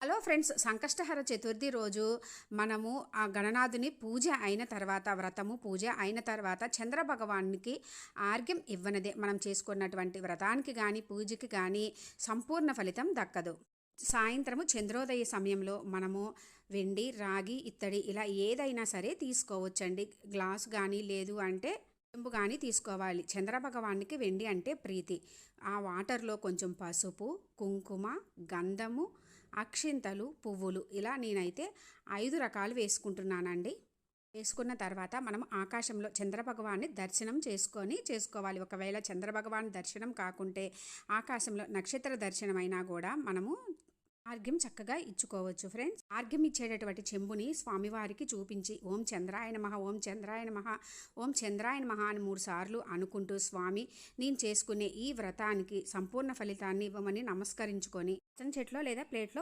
Hello friends Sankashtahara Chaturthi రోజు మనము ఆ గణనాథుని పూజ అయిన తర్వాత వ్రతము పూజ అయిన తర్వాత చంద్ర భగవానికి ఆర్గ్యం ఇవ్వనదే. మనం చేసుకున్నటువంటి వ్రతానికి కానీ పూజకి కానీ సంపూర్ణ ఫలితం దక్కదు. సాయంత్రము చంద్రోదయ సమయంలో మనము వెండి రాగి ఇత్తడి ఇలా ఏదైనా సరే తీసుకోవచ్చండి. గ్లాస్ కానీ లేదు అంటే చెంబు కానీ తీసుకోవాలి. చంద్రభగవానికి వెండి అంటే ప్రీతి. ఆ వాటర్లో కొంచెం పసుపు కుంకుమ గంధము అక్షింతలు పువ్వులు ఇలా నేనైతే ఐదు రకాలు వేసుకుంటున్నానండి. వేసుకున్న తర్వాత మనం ఆకాశంలో చంద్రభగవాన్ని దర్శనం చేసుకొని చేసుకోవాలి. ఒకవేళ చంద్రభగవాన్ దర్శనం కాకుంటే ఆకాశంలో నక్షత్ర దర్శనం అయినా కూడా మనము ఆర్గ్యం చక్కగా ఇచ్చుకోవచ్చు ఫ్రెండ్స్. ఆర్గ్యం ఇచ్చేటటువంటి చెంబుని స్వామివారికి చూపించి ఓం చంద్రాయన మహా ఓం చంద్రాయన మహా ఓం చంద్రాయన మహా అని మూడు సార్లు అనుకుంటూ స్వామి నేను చేసుకునే ఈ వ్రతానికి సంపూర్ణ ఫలితాన్ని ఇవ్వమని నమస్కరించుకొని చెట్లో లేదా ప్లేట్లో